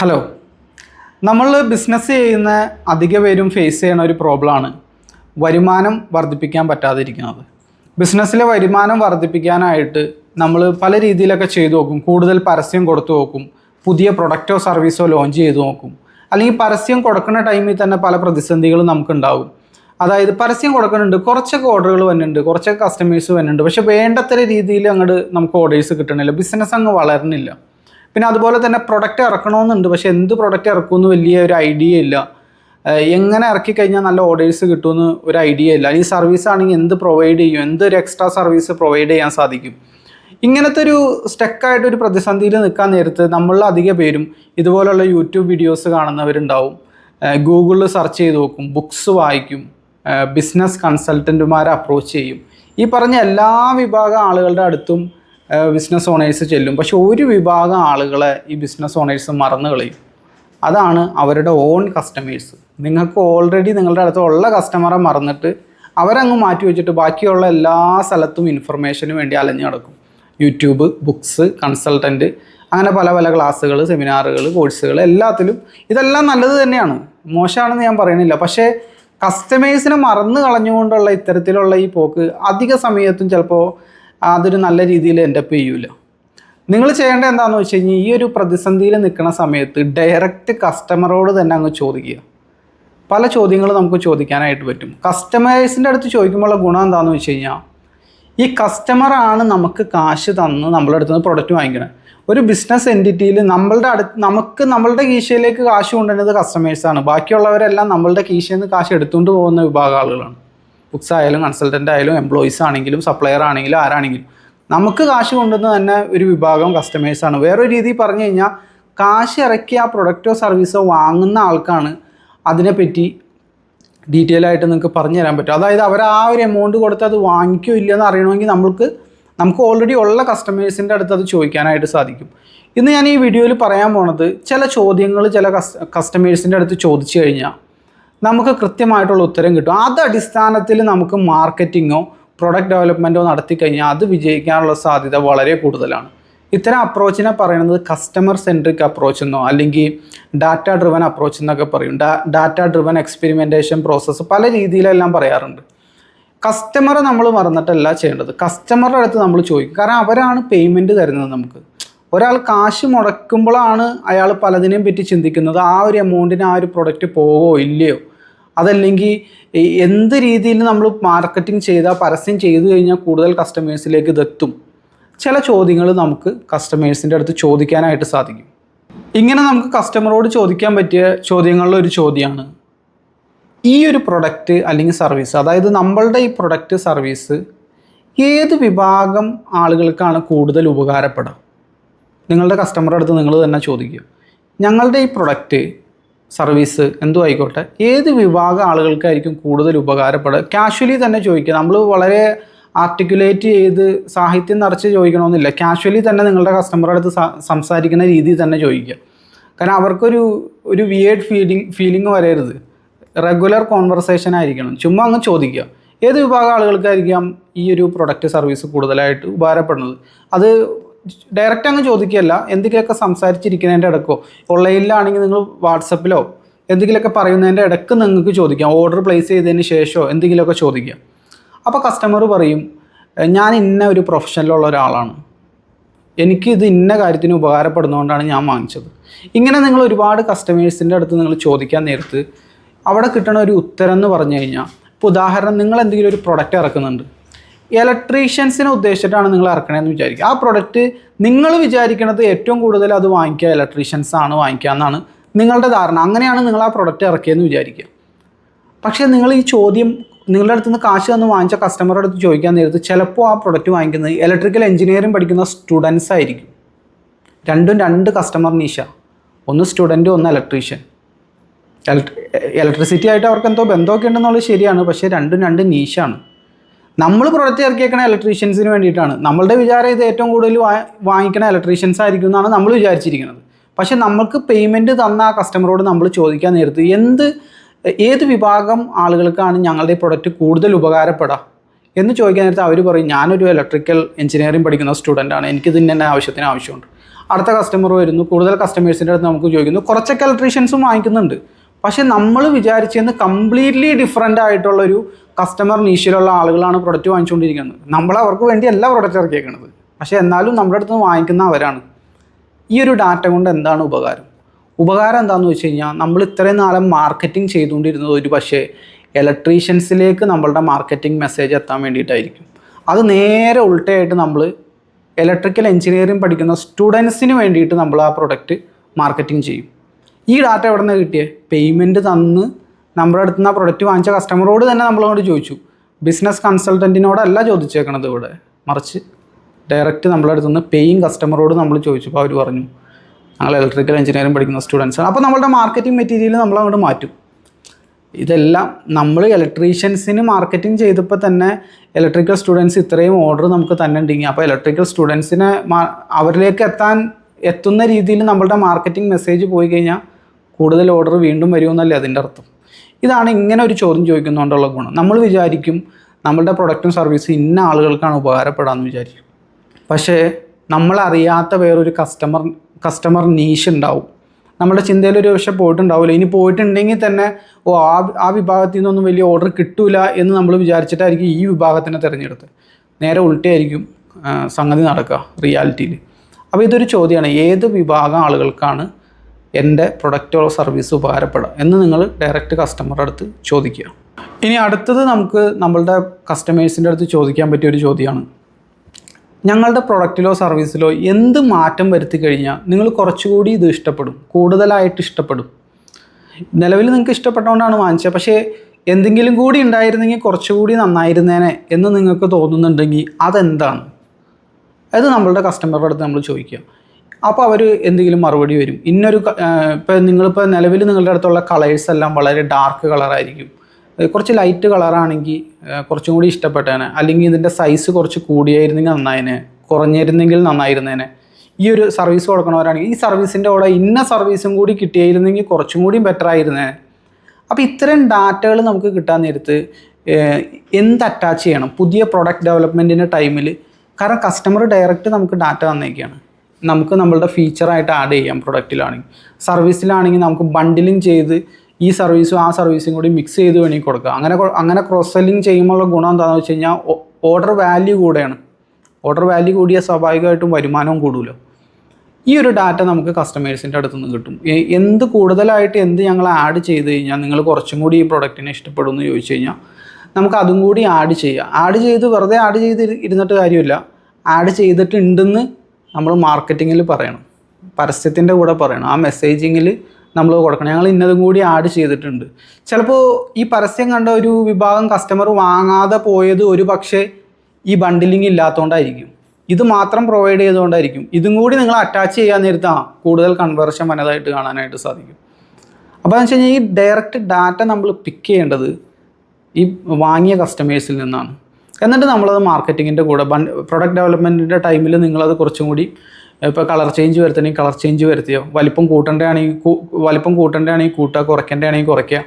Hello നമ്മൾ business ചെയ്യുന്ന അധിക പേരും ഫേസ് ചെയ്യുന്ന ഒരു പ്രോബ്ലമാണ് വരുമാനം വർദ്ധിപ്പിക്കാൻ പറ്റാതിരിക്കുന്നത്. ബിസിനസ്സിലെ വരുമാനം വർദ്ധിപ്പിക്കാനായിട്ട് നമ്മൾ പല രീതിയിലൊക്കെ ചെയ്തു നോക്കും. കൂടുതൽ പരസ്യം കൊടുത്തു നോക്കും. പുതിയ പ്രൊഡക്റ്റോ സർവീസോ ലോഞ്ച് ചെയ്തു നോക്കും. അല്ലെങ്കിൽ പരസ്യം കൊടുക്കുന്ന ടൈമിൽ തന്നെ പല പ്രതിസന്ധികളും നമുക്കുണ്ടാവും. അതായത് പരസ്യം കൊടുക്കുന്നുണ്ട് കുറച്ചൊക്കെ ഓർഡറുകൾ വരുന്നുണ്ട് കുറച്ചൊക്കെ കസ്റ്റമേഴ്സ് വരുന്നുണ്ട് പക്ഷേ വേണ്ടത്ര രീതിയിൽ അങ്ങോട്ട് നമുക്ക് ഓർഡേഴ്സ് കിട്ടണില്ല. ബിസിനസ് അങ്ങ് വളരുന്നില്ല പിന്നെ അതുപോലെ തന്നെ പ്രൊഡക്റ്റ് ഇറക്കണമെന്നുണ്ട്. പക്ഷേ എന്ത് പ്രൊഡക്റ്റ് ഇറക്കുമെന്ന് വലിയ ഒരു ഐഡിയ ഇല്ല. എങ്ങനെ ഇറക്കി കഴിഞ്ഞാൽ നല്ല ഓർഡേഴ്സ് കിട്ടുമെന്ന് ഒരു ഐഡിയ ഇല്ല. ഈ സർവീസ് ആണെങ്കിൽ എന്ത് പ്രൊവൈഡ് ചെയ്യും? എന്തൊരു എക്സ്ട്രാ സർവീസ് പ്രൊവൈഡ് ചെയ്യാൻ സാധിക്കും? ഇങ്ങനത്തെ ഒരു സ്റ്റക്കായിട്ട് ഒരു പ്രതിസന്ധിയിൽ നിൽക്കാൻ നേരത്ത് നമ്മളിൽ അധിക പേരും ഇതുപോലുള്ള യൂട്യൂബ് വീഡിയോസ് കാണുന്നവരുണ്ടാവും. ഗൂഗിളിൽ സെർച്ച് ചെയ്ത് നോക്കും ബുക്സ് വായിക്കും ബിസിനസ് കൺസൾട്ടന്റുമാരെ അപ്രോച്ച് ചെയ്യും. ഈ പറഞ്ഞ എല്ലാ വിഭാഗം ആളുകളുടെ അടുത്തും ബിസിനസ് ഓണേഴ്സ് ചെല്ലും. പക്ഷെ ഒരു വിഭാഗം ആളുകളെ ഈ ബിസിനസ് ഓണേഴ്സ് മറന്നു കളയും. അതാണ് അവരുടെ ഓൺ കസ്റ്റമേഴ്സ് നിങ്ങൾക്ക് ഓൾറെഡി നിങ്ങളുടെ അടുത്ത് ഉള്ള കസ്റ്റമറെ മറന്നിട്ട് അവരങ്ങ് മാറ്റി വെച്ചിട്ട് ബാക്കിയുള്ള എല്ലാ സ്ഥലത്തും ഇൻഫർമേഷന് വേണ്ടി അലഞ്ഞു നടക്കും. യൂട്യൂബ് ബുക്സ് കൺസൾട്ടന്റ് അങ്ങനെ പല പല ക്ലാസ്സുകൾ സെമിനാറുകൾ കോഴ്സുകൾ എല്ലാത്തിലും ഇതെല്ലാം നല്ലത് തന്നെയാണ്. മോശമാണെന്ന് ഞാൻ പറയണില്ല പക്ഷേ കസ്റ്റമേഴ്സിനെ മറന്നു കളഞ്ഞുകൊണ്ടുള്ള ഇത്തരത്തിലുള്ള ഈ പോക്ക് അധിക സമയത്തും ചിലപ്പോൾ അതൊരു നല്ല രീതിയിൽ എൻഡപ്പ് ചെയ്യൂല. നിങ്ങൾ ചെയ്യേണ്ട എന്താണെന്ന് വെച്ച് കഴിഞ്ഞാൽ ഈ ഒരു പ്രതിസന്ധിയിൽ നിൽക്കുന്ന സമയത്ത് ഡയറക്റ്റ് കസ്റ്റമറോട് തന്നെ അങ്ങ് ചോദിക്കുക. പല ചോദ്യങ്ങൾ നമുക്ക് ചോദിക്കാനായിട്ട് പറ്റും. കസ്റ്റമേഴ്സിന്റെ അടുത്ത് ചോദിക്കുമ്പോഴുള്ള ഗുണം എന്താണെന്ന് വെച്ച് കഴിഞ്ഞാൽ ഈ കസ്റ്റമറാണ് നമുക്ക് കാശ് തന്ന് നമ്മളുടെ അടുത്ത് നിന്ന് പ്രൊഡക്റ്റ് വാങ്ങിക്കണം. ഒരു ബിസിനസ് എന്റിറ്റിയിൽ നമ്മളുടെ അടുത്ത് നമുക്ക് നമ്മളുടെ കീശയിലേക്ക് കാശ് കൊണ്ടുവരുന്നത് കസ്റ്റമേഴ്സാണ് ബാക്കിയുള്ളവരെല്ലാം നമ്മളുടെ കീശയിൽ നിന്ന് കാശ് എടുത്തുകൊണ്ട് പോകുന്ന വിഭാഗം ആളുകളാണ്. ബുക്സ് ആയാലും കൺസൾട്ടന്റ് ആയാലും എംപ്ലോയീസ് ആണെങ്കിലും സപ്ലയർ ആണെങ്കിലും ആരാണെങ്കിലും. നമുക്ക് കാശ് കൊണ്ടുവന്ന് തന്നെ ഒരു വിഭാഗം കസ്റ്റമേഴ്സാണ് വേറൊരു രീതിയിൽ പറഞ്ഞു കഴിഞ്ഞാൽ കാശ് ഇറക്കി ആ പ്രൊഡക്റ്റോ സർവീസോ വാങ്ങുന്ന ആൾക്കാണ് അതിനെപ്പറ്റി ഡീറ്റെയിൽ ആയിട്ട് നിങ്ങൾക്ക് പറഞ്ഞു തരാൻ പറ്റും. അതായത് അവർ ആ ഒരു എമൗണ്ട് കൊടുത്ത് അത് വാങ്ങിക്കോ ഇല്ലയെന്ന് അറിയണമെങ്കിൽ നമ്മൾക്ക് നമുക്ക് ഓൾറെഡി ഉള്ള കസ്റ്റമേഴ്സിന്റെ അടുത്ത് അത് ചോദിക്കാനായിട്ട് സാധിക്കും. ഇന്ന് ഞാൻ ഈ വീഡിയോയിൽ പറയാൻ പോണത് ചില ചോദ്യങ്ങൾ ചില കസ്റ്റമേഴ്സിന്റെ അടുത്ത് ചോദിച്ചു കഴിഞ്ഞാൽ നമുക്ക് കൃത്യമായിട്ടുള്ള ഉത്തരം കിട്ടും. അത് അടിസ്ഥാനത്തിൽ നമുക്ക് മാർക്കറ്റിങ്ങോ പ്രൊഡക്റ്റ് ഡെവലപ്മെന്റോ നടത്തി കഴിഞ്ഞാൽ അത് വിജയിക്കാനുള്ള സാധ്യത വളരെ കൂടുതലാണ്. ഇത്തരം അപ്രോച്ചിനെ പറയുന്നത് കസ്റ്റമർ സെൻട്രിക് അപ്രോച്ച് എന്നോ അല്ലെങ്കിൽ ഡാറ്റ ഡ്രിവൻ അപ്രോച്ച് എന്നൊക്കെ പറയും. ഡാറ്റ ഡ്രിവൻ എക്സ്പെരിമെന്റേഷൻ പ്രോസസ്സ് പല രീതിയിലെല്ലാം പറയാറുണ്ട്. കസ്റ്റമറെ നമ്മൾ മറന്നിട്ടല്ല ചെയ്യേണ്ടത്. കസ്റ്റമറുടെ അടുത്ത് നമ്മൾ ചോദിക്കും. കാരണം അവരാണ് പേയ്മെന്റ് തരുന്നത് നമുക്ക്. ഒരാൾ കാശ് മുടക്കുമ്പോഴാണ് അയാൾ പലതിനെയും പറ്റി ചിന്തിക്കുന്നത്. ആ ഒരു എമൗണ്ടിന് ആ ഒരു പ്രൊഡക്റ്റ് പോവോ ഇല്ലയോ? അതല്ലെങ്കിൽ എന്ത് രീതിയിൽ നമ്മൾ മാർക്കറ്റിംഗ് ചെയ്താൽ പരസ്യം ചെയ്തു കഴിഞ്ഞാൽ കൂടുതൽ കസ്റ്റമേഴ്സിലേക്ക് ഇതെത്തും ചില ചോദ്യങ്ങൾ നമുക്ക് കസ്റ്റമേഴ്സിന്റെ അടുത്ത് ചോദിക്കാനായിട്ട് സാധിക്കും. ഇങ്ങനെ നമുക്ക് കസ്റ്റമറോട് ചോദിക്കാൻ പറ്റിയ ചോദ്യങ്ങളിൽ ഒരു ചോദ്യമാണ്. ഈ ഒരു പ്രൊഡക്റ്റ് അല്ലെങ്കിൽ സർവീസ് അതായത് നമ്മളുടെ ഈ പ്രൊഡക്റ്റ് സർവീസ് ഏത് വിഭാഗം ആളുകൾക്കാണ് കൂടുതൽ ഉപകാരപ്പെടുക? നിങ്ങളുടെ കസ്റ്റമറുടെ അടുത്ത് നിങ്ങൾ തന്നെ ചോദിക്കുക. ഞങ്ങളുടെ ഈ പ്രൊഡക്റ്റ് സർവീസ് എന്തോ ആയിക്കോട്ടെ. ഏത് വിഭാഗം ആളുകൾക്കായിരിക്കും കൂടുതൽ ഉപകാരപ്പെടുക? കാഷ്വലി തന്നെ ചോദിക്കുക. നമ്മൾ വളരെ ആർട്ടിക്കുലേറ്റ് ചെയ്ത് സാഹിത്യം നിറച്ച് ചോദിക്കണമെന്നില്ല. കാഷ്വലി തന്നെ നിങ്ങളുടെ കസ്റ്റമറുടെ അടുത്ത് സംസാരിക്കുന്ന രീതിയിൽ തന്നെ ചോദിക്കുക. കാരണം അവർക്കൊരു ഒരു വിയേഡ് ഫീലിംഗ് ഫീലിംഗ് വരരുത്. റെഗുലർ കോൺവെർസേഷൻ ആയിരിക്കണം. ചുമ്മാ അങ്ങ് ചോദിക്കുക. ഏത് വിഭാഗം ആളുകൾക്കായിരിക്കാം ഈ ഒരു പ്രൊഡക്റ്റ് സർവീസ് കൂടുതലായിട്ട് ഉപകാരപ്പെടുന്നത്? അത് ഡയറക്റ്റ് അങ്ങ് ചോദിക്കുകയല്ല എന്തെങ്കിലുമൊക്കെ സംസാരിച്ചിരിക്കുന്നതിന്റെ ഇടക്കോ ഓൺലൈനിലാണെങ്കിൽ നിങ്ങൾ വാട്സപ്പിലോ എന്തെങ്കിലുമൊക്കെ പറയുന്നതിന്റെ ഇടയ്ക്ക് നിങ്ങൾക്ക് ചോദിക്കാം ഓർഡർ പ്ലേസ് ചെയ്തതിന് ശേഷമോ എന്തെങ്കിലുമൊക്കെ ചോദിക്കാം. അപ്പോൾ കസ്റ്റമർ പറയും ഞാൻ ഇന്ന ഒരു പ്രൊഫഷനിലുള്ള ഒരാളാണ്. എനിക്ക് ഇത് ഇന്ന കാര്യത്തിന് ഉപകാരപ്പെടുന്നതുകൊണ്ടാണ് ഞാൻ വാങ്ങിച്ചത്. ഇങ്ങനെ നിങ്ങൾ ഒരുപാട് കസ്റ്റമേഴ്സിന്റെ അടുത്ത് നിങ്ങൾ ചോദിക്കാൻ നേരത്ത് അവിടെ കിട്ടണ ഒരു ഉത്തരം എന്ന് പറഞ്ഞു കഴിഞ്ഞാൽ ഇപ്പോൾ ഉദാഹരണം നിങ്ങൾ എന്തെങ്കിലും ഒരു പ്രൊഡക്റ്റ് ഇറക്കുന്നുണ്ട്. ഇലക്ട്രീഷ്യൻസിനെ ഉദ്ദേശിച്ചിട്ടാണ് നിങ്ങൾ ഇറക്കണതെന്ന് വിചാരിക്കുക. ആ പ്രൊഡക്റ്റ് നിങ്ങൾ വിചാരിക്കണത് ഏറ്റവും കൂടുതൽ അത് വാങ്ങിക്കുക ഇലക്ട്രീഷ്യൻസ് ആണ് വാങ്ങിക്കുക എന്നാണ് നിങ്ങളുടെ ധാരണ. അങ്ങനെയാണ് നിങ്ങൾ ആ പ്രൊഡക്റ്റ് ഇറക്കിയതെന്ന് വിചാരിക്കുക. പക്ഷേ നിങ്ങൾ ഈ ചോദ്യം നിങ്ങളുടെ അടുത്ത് നിന്ന് കാശ് തന്ന് വാങ്ങിച്ച കസ്റ്റമറുടെ അടുത്ത് ചോദിക്കാൻ നേരത്ത് ചിലപ്പോൾ ആ പ്രൊഡക്റ്റ് വാങ്ങിക്കുന്നത് ഇലക്ട്രിക്കൽ എഞ്ചിനീയറിംഗ് പഠിക്കുന്ന സ്റ്റുഡൻസ് ആയിരിക്കും. രണ്ടും രണ്ട് കസ്റ്റമർ നീശ ഒന്ന് സ്റ്റുഡന്റ് ഒന്ന് ഇലക്ട്രീഷ്യൻ ഇലക്ട്രിസിറ്റി ആയിട്ട് അവർക്ക് എന്തോ ബന്ധമൊക്കെ ഉണ്ടെന്നുള്ളത് ശരിയാണ്. പക്ഷേ രണ്ടും രണ്ട് നീശാണ് നമ്മൾ പ്രൊഡക്റ്റ് ഇറക്കിയേക്കണ ഇലക്ട്രീഷ്യൻസിന് വേണ്ടിയിട്ടാണ്. നമ്മളുടെ വിചാരം ഇത് ഏറ്റവും കൂടുതൽ വാങ്ങിക്കണ ഇലക്ട്രീഷ്യൻസ് ആയിരിക്കും എന്നാണ് നമ്മൾ വിചാരിച്ചിരിക്കുന്നത്. പക്ഷെ നമുക്ക് പേയ്മെന്റ് തന്ന ആ കസ്റ്റമറോട് നമ്മൾ ചോദിക്കാൻ നേരത്ത് എന്ത് ഏത് വിഭാഗം ആളുകൾക്കാണ് ഞങ്ങളുടെ ഈ പ്രൊഡക്റ്റ് കൂടുതൽ ഉപകാരപ്പെടുക എന്ന് ചോദിക്കാൻ നേരത്തെ അവർ പറയും ഞാനൊരു ഇലക്ട്രിക്കൽ എഞ്ചിനീയറിംഗ് പഠിക്കുന്ന സ്റ്റുഡന്റാണ് എനിക്ക് ഇതിന്റെ തന്നെ ആവശ്യത്തിന് ആവശ്യമുണ്ട്. അടുത്ത കസ്റ്റമർ വരുന്നു. കൂടുതൽ കസ്റ്റമേഴ്സിന്റെ അടുത്ത് നമുക്ക് ചോദിക്കുന്നു. കുറച്ചൊക്കെ ഇലക്ട്രീഷ്യൻസും വാങ്ങിക്കുന്നുണ്ട്. പക്ഷെ നമ്മൾ വിചാരിച്ചെന്ന് കംപ്ലീറ്റ്ലി ഡിഫറെന്റ് ആയിട്ടുള്ളൊരു കസ്റ്റമർ നീശിലുള്ള ആളുകളാണ് പ്രൊഡക്റ്റ് വാങ്ങിച്ചുകൊണ്ടിരിക്കുന്നത്. നമ്മൾ അവർക്ക് വേണ്ടി എല്ലാ പ്രൊഡക്റ്റ് ഇറക്കിയേക്കുന്നത് പക്ഷേ എന്നാലും നമ്മുടെ അടുത്ത് വാങ്ങിക്കുന്ന അവരാണ്. ഈ ഒരു ഡാറ്റ കൊണ്ട് എന്താണ് ഉപകാരം? ഉപകാരം എന്താണെന്ന് വെച്ച് കഴിഞ്ഞാൽ നമ്മൾ ഇത്രയും നാളെ മാർക്കറ്റിംഗ് ചെയ്തുകൊണ്ടിരുന്നത് ഒരു പക്ഷേ ഇലക്ട്രീഷ്യൻസിലേക്ക് നമ്മളുടെ മാർക്കറ്റിംഗ് മെസ്സേജ് എത്താൻ വേണ്ടിയിട്ടായിരിക്കും. അത് നേരെ ഉൾട്ടയായിട്ട് നമ്മൾ ഇലക്ട്രിക്കൽ എഞ്ചിനീയറിംഗ് പഠിക്കുന്ന സ്റ്റുഡൻസിന് വേണ്ടിയിട്ട് നമ്മൾ ആ പ്രൊഡക്റ്റ് മാർക്കറ്റിംഗ് ചെയ്യും. ഈ ഡാറ്റ എവിടെ നിന്ന് കിട്ടിയത് പേയ്മെന്റ് തന്ന് നമ്മുടെ അടുത്ത് നിന്ന് ആ പ്രൊഡക്റ്റ് വാങ്ങിച്ച കസ്റ്റമറോട് തന്നെ നമ്മളോട് ചോദിച്ചു. ബിസിനസ് കൺസൾട്ടന്റിനോടല്ല ചോദിച്ചേക്കണത് ഇവിടെ. മറിച്ച് ഡയറക്റ്റ് നമ്മുടെ അടുത്ത് നിന്ന് പേയിങ് കസ്റ്റമറോട് നമ്മൾ ചോദിച്ചു. അപ്പോൾ അവർ പറഞ്ഞു ഞങ്ങൾ ഇലക്ട്രിക്കൽ എഞ്ചിനീയറിംഗ് പഠിക്കുന്ന സ്റ്റുഡൻസാണ് അപ്പോൾ നമ്മളുടെ മാർക്കറ്റിംഗ് മെറ്റീരിയൽ നമ്മൾ അങ്ങോട്ട് മാറ്റും. ഇതെല്ലാം നമ്മൾ ഇലക്ട്രീഷ്യൻസിന് മാർക്കറ്റിംഗ് ചെയ്തപ്പോൾ തന്നെ ഇലക്ട്രിക്കൽ സ്റ്റുഡൻസ് ഇത്രയും ഓർഡർ നമുക്ക് തന്നെ ഉണ്ടെങ്കിൽ അപ്പോൾ ഇലക്ട്രിക്കൽ സ്റ്റുഡൻസിനെ അവരിലേക്ക് എത്താൻ എത്തുന്ന രീതിയിൽ നമ്മളുടെ മാർക്കറ്റിംഗ് മെസ്സേജ് പോയി കഴിഞ്ഞാൽ കൂടുതൽ ഓർഡർ വീണ്ടും വരുമെന്നല്ലേ അതിന്റെ അർത്ഥം. ഇതാണ് ഇങ്ങനെ ഒരു ചോദ്യം ചോദിക്കുന്നതുകൊണ്ടുള്ള ഗുണം. നമ്മൾ വിചാരിക്കും നമ്മളുടെ പ്രൊഡക്റ്റും സർവീസും ഇന്ന ആളുകൾക്കാണ് ഉപകാരപ്പെടാമെന്ന് വിചാരിക്കും. പക്ഷേ നമ്മളറിയാത്ത വേറൊരു കസ്റ്റമർ കസ്റ്റമർ നീഷ് ഉണ്ടാവും. നമ്മുടെ ചിന്തയിൽ ഒരു പക്ഷേ പോയിട്ടുണ്ടാവില്ല. ഇനി പോയിട്ടുണ്ടെങ്കിൽ തന്നെ ഓ ആ ആ വിഭാഗത്തിൽ നിന്നൊന്നും വലിയ ഓർഡർ കിട്ടൂല എന്ന് നമ്മൾ വിചാരിച്ചിട്ടായിരിക്കും ഈ വിഭാഗത്തിനെ തിരഞ്ഞെടുത്ത് നേരെ ഉൾട്ടയായിരിക്കും സംഗതി നടക്കുക റിയാലിറ്റിയിൽ അപ്പോൾ ഇതൊരു ചോദ്യമാണ്. ഏത് വിഭാഗം ആളുകൾക്കാണ് എന്റെ പ്രൊഡക്റ്റോ സർവീസ് ഉപകാരപ്പെടാം എന്ന് നിങ്ങൾ ഡയറക്റ്റ് കസ്റ്റമറുടെ അടുത്ത് ചോദിക്കുക. ഇനി അടുത്തത് നമുക്ക് നമ്മളുടെ കസ്റ്റമേഴ്സിന്റെ അടുത്ത് ചോദിക്കാൻ പറ്റിയ ഒരു ചോദ്യമാണ്. ഞങ്ങളുടെ പ്രൊഡക്റ്റിലോ സർവീസിലോ എന്ത് മാറ്റം വരുത്തി കഴിഞ്ഞാൽ നിങ്ങൾ കുറച്ചുകൂടി ഇത് ഇഷ്ടപ്പെടും കൂടുതലായിട്ട് ഇഷ്ടപ്പെടും. നിലവിൽ നിങ്ങൾക്ക് ഇഷ്ടപ്പെട്ടുകൊണ്ടാണ് വാങ്ങിച്ചത് പക്ഷേ എന്തെങ്കിലും കൂടി ഉണ്ടായിരുന്നെങ്കിൽ കുറച്ചുകൂടി നന്നായിരുന്നേനെ എന്ന് നിങ്ങൾക്ക് തോന്നുന്നുണ്ടെങ്കിൽ അതെന്താണ്? അത് നമ്മളുടെ കസ്റ്റമറുടെ അടുത്ത് നമ്മൾ ചോദിക്കുക. അപ്പോൾ അവർ എന്തെങ്കിലും മറുപടി വരും. ഇന്നൊരു ഇപ്പോൾ നിങ്ങളിപ്പോൾ നിലവിൽ നിങ്ങളുടെ അടുത്തുള്ള കളേഴ്സ് എല്ലാം വളരെ ഡാർക്ക് കളറായിരിക്കും കുറച്ച് ലൈറ്റ് കളറാണെങ്കിൽ കുറച്ചും കൂടി ഇഷ്ടപ്പെട്ടേനെ. അല്ലെങ്കിൽ ഇതിന്റെ സൈസ് കുറച്ച് കൂടിയായിരുന്നെങ്കിൽ നന്നായേനെ. കുറഞ്ഞിരുന്നെങ്കിൽ നന്നായിരുന്നേനെ. ഈ ഒരു സർവീസ് കൊടുക്കണവരാണെങ്കിൽ ഈ സർവീസിന്റെ കൂടെ ഇന്ന സർവീസും കൂടി കിട്ടിയായിരുന്നെങ്കിൽ കുറച്ചും കൂടി ബെറ്റർ ആയിരുന്നേ. അപ്പോൾ ഇത്രയും ഡാറ്റകൾ നമുക്ക് കിട്ടാൻ നേരത്ത് എന്ത് അറ്റാച്ച് ചെയ്യണം? പുതിയ പ്രൊഡക്റ്റ് ഡെവലപ്മെന്റിന്റെ ടൈമിൽ കാരണം കസ്റ്റമർ ഡയറക്റ്റ് നമുക്ക് ഡാറ്റ തന്നേക്കാണ്. നമുക്ക് നമ്മളുടെ ഫീച്ചറായിട്ട് ആഡ് ചെയ്യാം പ്രൊഡക്റ്റിലാണെങ്കിൽ സർവീസിലാണെങ്കിൽ നമുക്ക് ബണ്ടിലിംഗ് ചെയ്ത് ഈ സർവീസും ആ സർവീസും കൂടി മിക്സ് ചെയ്ത് വേണമെങ്കിൽ കൊടുക്കുക അങ്ങനെ അങ്ങനെ ക്രോസ് സെല്ലിംഗ് ചെയ്യുമ്പോഴുള്ള ഗുണം എന്താണെന്ന് വെച്ച് കഴിഞ്ഞാൽ ഓർഡർ വാല്യൂ കൂടെയാണ്. ഓർഡർ വാല്യൂ കൂടിയ സ്വാഭാവികമായിട്ടും വരുമാനവും കൂടുമല്ലോ ഈ ഒരു ഡാറ്റ നമുക്ക് കസ്റ്റമേഴ്സിന്റെ അടുത്ത് നിന്ന് കിട്ടും. എന്ത് കൂടുതലായിട്ട് എന്ത് ഞങ്ങൾ ആഡ് ചെയ്ത് കഴിഞ്ഞാൽ നിങ്ങൾ കുറച്ചും കൂടി ഈ പ്രൊഡക്റ്റിനെ ഇഷ്ടപ്പെടും എന്ന് ചോദിച്ചു കഴിഞ്ഞാൽ നമുക്ക് അതും കൂടി ആഡ് ചെയ്യാം. ആഡ് ചെയ്ത് വെറുതെ ആഡ് ചെയ്ത് ഇരു- ഇരുന്നിട്ട് കാര്യമില്ല. ആഡ് ചെയ്തിട്ടുണ്ടെന്ന് നമ്മൾ മാർക്കറ്റിങ്ങിൽ പറയണം. പരസ്യത്തിന്റെ കൂടെ പറയണം. ആ മെസ്സേജിങ്ങിൽ നമ്മൾ കൊടുക്കണം. ഞങ്ങൾ ഇന്നതും കൂടി ആഡ് ചെയ്തിട്ടുണ്ട്. ചിലപ്പോൾ ഈ പരസ്യം കണ്ട ഒരു വിഭാഗം കസ്റ്റമർ വാങ്ങാതെ പോയത് ഒരു പക്ഷേ ഈ ബണ്ടിലിംഗ് ഇല്ലാത്തതുകൊണ്ടായിരിക്കും ഇത് മാത്രം പ്രൊവൈഡ് ചെയ്തുകൊണ്ടായിരിക്കും. ഇതും കൂടി നിങ്ങൾ അറ്റാച്ച് ചെയ്യാൻ നേരത്ത് കൂടുതൽ കൺവേർഷൻ വനതായിട്ട് കാണാനായിട്ട് സാധിക്കും. അപ്പോൾ എന്ന് വെച്ച് കഴിഞ്ഞാൽ ഈ ഡയറക്റ്റ് ഡാറ്റ നമ്മൾ പിക്ക് ചെയ്യേണ്ടത് ഈ വാങ്ങിയ കസ്റ്റമേഴ്സിൽ നിന്നാണ്. എന്നിട്ട് നമ്മളത് മാർക്കറ്റിങ്ങിന്റെ കൂടെ പ്രൊഡക്റ്റ് ഡെവലപ്മെന്റിന്റെ ടൈമിൽ നിങ്ങളത് കുറച്ചും കൂടി ഇപ്പോൾ കളർ ചേഞ്ച് വരുത്തണമെങ്കിൽ കളർ ചേഞ്ച് വരുത്തിയോ? വലിപ്പം കൂട്ടേണ്ടതാണെങ്കിൽ വലിപ്പം കൂട്ടേണ്ടതാണെങ്കിൽ കൂട്ടുക കുറയ്ക്കേണ്ടതാണെങ്കിൽ കുറയ്ക്കുക.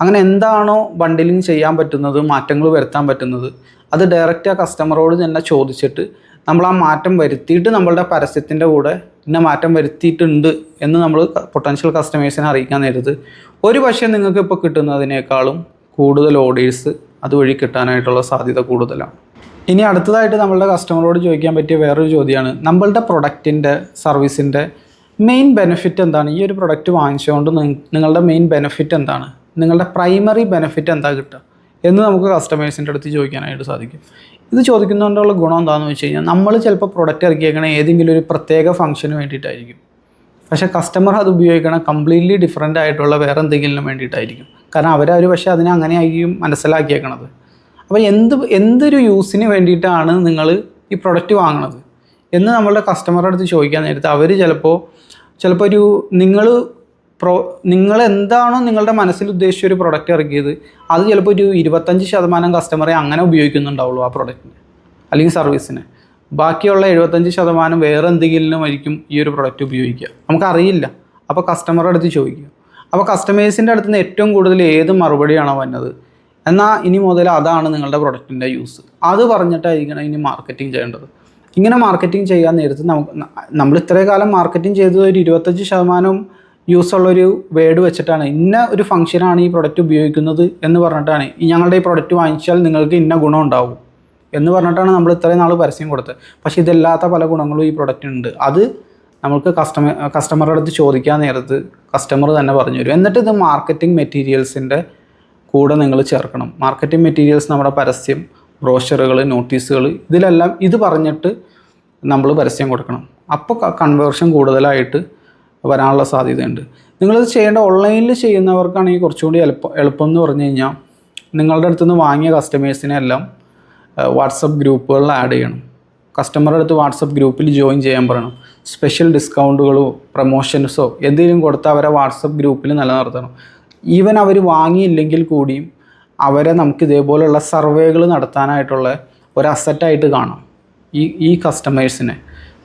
അങ്ങനെ എന്താണോ ബണ്ടിലിങ് ചെയ്യാൻ പറ്റുന്നത് മാറ്റങ്ങൾ വരുത്താൻ പറ്റുന്നത് അത് ഡയറക്റ്റ് ആ കസ്റ്റമറോട് തന്നെ ചോദിച്ചിട്ട് നമ്മൾ ആ മാറ്റം വരുത്തിയിട്ട് നമ്മളുടെ പരസ്യത്തിന്റെ കൂടെ ഇന്ന മാറ്റം വരുത്തിയിട്ടുണ്ട് എന്ന് നമ്മൾ പൊട്ടൻഷ്യൽ കസ്റ്റമേഴ്സിനെ അറിയിക്കാൻ നേരത്ത്. ഒരു പക്ഷേ നിങ്ങൾക്ക് ഇപ്പോൾ കിട്ടുന്നതിനേക്കാളും കൂടുതൽ ഓർഡേഴ്സ് അതുവഴി കിട്ടാനായിട്ടുള്ള സാധ്യത കൂടുതലാണ്. ഇനി അടുത്തതായിട്ട് നമ്മളുടെ കസ്റ്റമറോട് ചോദിക്കാൻ പറ്റിയ വേറൊരു ചോദ്യമാണ്. നമ്മളുടെ പ്രൊഡക്റ്റിന്റെ സർവീസിന്റെ മെയിൻ ബെനിഫിറ്റ് എന്താണ്? ഈ ഒരു പ്രൊഡക്റ്റ് വാങ്ങിച്ചുകൊണ്ട് നിങ്ങളുടെ മെയിൻ ബെനിഫിറ്റ് എന്താണ്? നിങ്ങളുടെ പ്രൈമറി ബെനിഫിറ്റ് എന്താ കിട്ടുക? എന്ന് നമുക്ക് കസ്റ്റമേഴ്സിന്റെ അടുത്ത് ചോദിക്കാനായിട്ട് സാധിക്കും. ഇത് ചോദിക്കുന്നതുകൊണ്ടുള്ള ഗുണം എന്താണെന്ന് വെച്ച് കഴിഞ്ഞാൽ നമ്മൾ ചിലപ്പോൾ പ്രൊഡക്റ്റ് ഇറക്കിയേക്കണ ഏതെങ്കിലും ഒരു പ്രത്യേക ഫംഗ്ഷന് വേണ്ടിയിട്ടായിരിക്കും. പക്ഷേ കസ്റ്റമർ അത് ഉപയോഗിക്കണം കംപ്ലീറ്റ്ലി ഡിഫറെന്റ് ആയിട്ടുള്ള വേറെ എന്തെങ്കിലും വേണ്ടിയിട്ടായിരിക്കും. കാരണം അവരവർ പക്ഷേ അതിനെ അങ്ങനെ ആയിരിക്കും മനസ്സിലാക്കിയേക്കണത്. അപ്പോൾ എന്ത് എന്തൊരു യൂസിന് വേണ്ടിയിട്ടാണ് നിങ്ങൾ ഈ പ്രൊഡക്റ്റ് വാങ്ങണത്? എന്ന് നമ്മളുടെ കസ്റ്റമറുടെ അടുത്ത് ചോദിക്കാൻ നേരത്തെ അവർ ചിലപ്പോൾ ചിലപ്പോൾ ഒരു നിങ്ങൾ പ്രോ നിങ്ങൾ എന്താണോ നിങ്ങളുടെ മനസ്സിൽ ഉദ്ദേശിച്ച ഒരു പ്രൊഡക്റ്റ് ഇറക്കിയത് അത് ചിലപ്പോൾ ഒരു ഇരുപത്തഞ്ച് ശതമാനം കസ്റ്റമറെ അങ്ങനെ ഉപയോഗിക്കുന്നുണ്ടാവുള്ളൂ ആ പ്രൊഡക്റ്റിന് അല്ലെങ്കിൽ സർവീസിന് ബാക്കിയുള്ള എഴുപത്തഞ്ച് ശതമാനം വേറെ എന്തെങ്കിലും ആയിരിക്കും ഈ ഒരു പ്രൊഡക്റ്റ് ഉപയോഗിക്കുക. നമുക്കറിയില്ല. അപ്പോൾ കസ്റ്റമറുടെ അടുത്ത് ചോദിക്കുക. അപ്പോൾ കസ്റ്റമേഴ്സിന്റെ അടുത്ത് നിന്ന് ഏറ്റവും കൂടുതൽ ഏത് മറുപടിയാണോ വന്നത്? എന്നാൽ ഇനി മുതൽ അതാണ് നിങ്ങളുടെ പ്രൊഡക്റ്റിന്റെ യൂസ് അത് പറഞ്ഞിട്ടായിരിക്കണം ഇനി മാർക്കറ്റിംഗ് ചെയ്യേണ്ടത്. ഇങ്ങനെ മാർക്കറ്റിംഗ് ചെയ്യാൻ നേരത്ത് നമുക്ക് നമ്മൾ ഇത്രയും കാലം മാർക്കറ്റിംഗ് ചെയ്തത് ഒരു ഇരുപത്തഞ്ച് ശതമാനം യൂസ് ഉള്ളൊരു വേർഡ് വെച്ചിട്ടാണ്. ഇന്ന ഒരു ഫംഗ്ഷനാണ് ഈ പ്രൊഡക്റ്റ് ഉപയോഗിക്കുന്നത് എന്ന് പറഞ്ഞിട്ടാണ്. ഈ ഞങ്ങളുടെ ഈ പ്രൊഡക്റ്റ് വാങ്ങിച്ചാൽ നിങ്ങൾക്ക് ഇന്ന ഗുണം ഉണ്ടാവും എന്ന് പറഞ്ഞിട്ടാണ് നമ്മൾ ഇത്രയും നാൾ പരസ്യം കൊടുത്തത്. പക്ഷേ ഇതല്ലാത്ത പല ഗുണങ്ങളും ഈ പ്രൊഡക്റ്റിനുണ്ട് അത് നമുക്ക് കസ്റ്റമർ കസ്റ്റമറുടെ അടുത്ത് ചോദിക്കാൻ നേരത്ത് കസ്റ്റമർ തന്നെ പറഞ്ഞു തരും. എന്നിട്ട് ഇത് മാർക്കറ്റിംഗ് മെറ്റീരിയൽസിന്റെ കൂടെ നിങ്ങൾ ചേർക്കണം. മാർക്കറ്റിംഗ് മെറ്റീരിയൽസ് നമ്മുടെ പരസ്യം ബ്രോഷറുകൾ നോട്ടീസുകൾ ഇതിലെല്ലാം ഇത് പറഞ്ഞിട്ട് നമ്മൾ പരസ്യം കൊടുക്കണം. അപ്പോൾ കൺവേർഷൻ കൂടുതലായിട്ട് വരാനുള്ള സാധ്യതയുണ്ട്. നിങ്ങളിത് ചെയ്യേണ്ട ഓൺലൈനിൽ ചെയ്യുന്നവർക്കാണെങ്കിൽ കുറച്ചുകൂടി എളുപ്പം എളുപ്പം എന്ന് പറഞ്ഞു കഴിഞ്ഞാൽ നിങ്ങളുടെ അടുത്തുനിന്ന് വാങ്ങിയ കസ്റ്റമേഴ്സിനെ എല്ലാം വാട്സപ്പ് ഗ്രൂപ്പുകളിൽ ആഡ് ചെയ്യണം. കസ്റ്റമറുടെ അടുത്ത് വാട്സപ്പ് ഗ്രൂപ്പിൽ ജോയിൻ ചെയ്യാൻ പറയണം. സ്പെഷ്യൽ ഡിസ്കൗണ്ടുകളോ പ്രൊമോഷൻസോ എന്തെങ്കിലും കൊടുത്ത് അവരെ വാട്സപ്പ് ഗ്രൂപ്പിൽ നിലനിർത്തണം. ഈവൻ അവർ വാങ്ങിയില്ലെങ്കിൽ കൂടിയും അവരെ നമുക്ക് ഇതേപോലെയുള്ള സർവേകൾ നടത്താനായിട്ടുള്ള ഒരു അസറ്റായിട്ട് കാണാം. ഈ ഈ കസ്റ്റമേഴ്സിനെ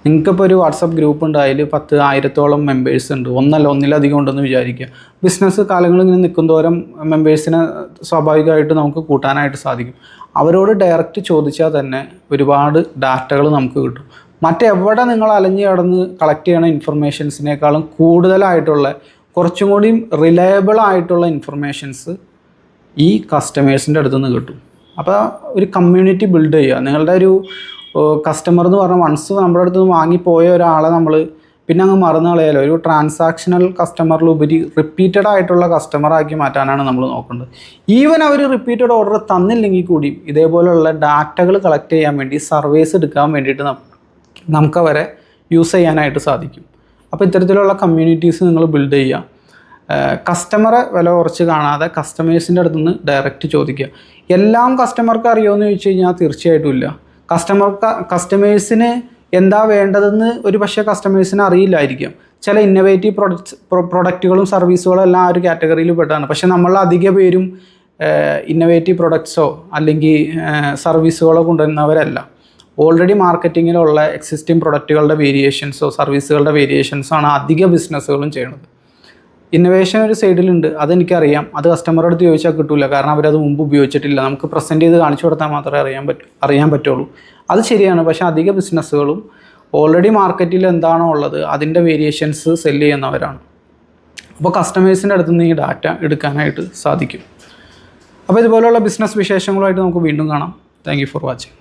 നിങ്ങൾക്കിപ്പോൾ ഒരു വാട്സപ്പ് ഗ്രൂപ്പ് ഉണ്ട് അതിൽ പത്ത് ആയിരത്തോളം മെമ്പേഴ്സ് ഉണ്ട്. ഒന്നല്ല ഒന്നിലധികം ഉണ്ടെന്ന് വിചാരിക്കുക. ബിസിനസ് കാലങ്ങൾ ഇങ്ങനെ നിൽക്കുന്തോരം മെമ്പേഴ്സിനെ സ്വാഭാവികമായിട്ട് നമുക്ക് കൂട്ടാനായിട്ട് സാധിക്കും. അവരോട് ഡയറക്റ്റ് ചോദിച്ചാൽ തന്നെ ഒരുപാട് ഡാറ്റകൾ നമുക്ക് കിട്ടും. മറ്റെവിടെ നിങ്ങൾ അലഞ്ഞു കടന്ന് കളക്ട് ചെയ്യണ ഇൻഫർമേഷൻസിനേക്കാളും കൂടുതലായിട്ടുള്ള കുറച്ചും കൂടിയും റിലയബിൾ ആയിട്ടുള്ള ഇൻഫർമേഷൻസ് ഈ കസ്റ്റമേഴ്സിന്റെ അടുത്തുനിന്ന് കിട്ടും. അപ്പോൾ ഒരു കമ്മ്യൂണിറ്റി ബിൽഡ് ചെയ്യുക. നിങ്ങളുടെ ഒരു കസ്റ്റമർ എന്ന് പറഞ്ഞാൽ വൺസ് നമ്മുടെ അടുത്ത് നിന്ന് വാങ്ങിപ്പോയ ഒരാളെ നമ്മൾ പിന്നെ അങ്ങ് മറന്നു കളയാലോ. ഒരു ട്രാൻസാക്ഷണൽ കസ്റ്റമറിലുപരി റിപ്പീറ്റഡ് ആയിട്ടുള്ള കസ്റ്റമറാക്കി മാറ്റാനാണ് നമ്മൾ നോക്കുന്നത് ഈവൻ അവർ റിപ്പീറ്റഡ് ഓർഡർ തന്നില്ലെങ്കിൽ കൂടിയും ഇതേപോലെയുള്ള ഡാറ്റകൾ കളക്ട് ചെയ്യാൻ വേണ്ടി സർവേസ് എടുക്കാൻ വേണ്ടിയിട്ട് നമുക്ക് അവരെ യൂസ് ചെയ്യാനായിട്ട് സാധിക്കും. അപ്പോൾ ഇത്തരത്തിലുള്ള കമ്മ്യൂണിറ്റീസ് നിങ്ങൾ ബിൽഡ് ചെയ്യുക. കസ്റ്റമറെ വില കുറച്ച് കാണാതെ കസ്റ്റമേഴ്സിന്റെ അടുത്ത് നിന്ന് ഡയറക്റ്റ് ചോദിക്കുക. എല്ലാം കസ്റ്റമർക്ക് അറിയുമെന്ന് ചോദിച്ചു കഴിഞ്ഞാൽ തീർച്ചയായിട്ടും ഇല്ല. കസ്റ്റമർക്ക് കസ്റ്റമേഴ്സിന് എന്താ വേണ്ടതെന്ന് ഒരു പക്ഷേ കസ്റ്റമേഴ്സിന് അറിയില്ലായിരിക്കും. ചില ഇന്നോവേറ്റീവ് പ്രൊഡക്ട്സ് പ്രൊഡക്റ്റുകളും സർവീസുകളും എല്ലാം ആ ഒരു കാറ്റഗറിയിൽ പെട്ടതാണ് പക്ഷേ നമ്മൾ അധിക പേരും ഇന്നോവേറ്റീവ് പ്രൊഡക്ട്സോ അല്ലെങ്കിൽ സർവീസുകളോ കൊണ്ടുവരുന്നവരല്ല. ഓൾറെഡി മാർക്കറ്റിങ്ങിലുള്ള എക്സിസ്റ്റിംഗ് പ്രൊഡക്റ്റുകളുടെ വേരിയേഷൻസോ സർവീസുകളുടെ വേരിയേഷൻസോ ആണ് അധിക ബിസിനസ്സുകളും ചെയ്യുന്നത്. ഇന്നോവേഷൻ ഒരു സൈഡിലുണ്ട് അതെനിക്കറിയാം. അത് കസ്റ്റമറുടെ അടുത്ത് ചോദിച്ചാൽ കിട്ടില്ല കാരണം അവരത് മുമ്പ് ഉപയോഗിച്ചിട്ടില്ല. നമുക്ക് പ്രസന്റ് ചെയ്ത് കാണിച്ചു കൊടുത്താൽ മാത്രമേ അറിയാൻ പറ്റൂ അറിയാൻ പറ്റുള്ളൂ. അത് ശരിയാണ്. പക്ഷേ അധിക ബിസിനസ്സുകളും ഓൾറെഡി മാർക്കറ്റിൽ എന്താണോ ഉള്ളത് അതിന്റെ വേരിയേഷൻസ് സെൽ ചെയ്യുന്നവരാണ്. അപ്പോൾ കസ്റ്റമേഴ്സിന്റെ അടുത്ത് നിന്ന് ഈ ഡാറ്റ എടുക്കാനായിട്ട് സാധിക്കും. അപ്പോൾ ഇതുപോലെയുള്ള ബിസിനസ് വിശേഷങ്ങളുമായിട്ട് നമുക്ക് വീണ്ടും കാണാം. Thank for watching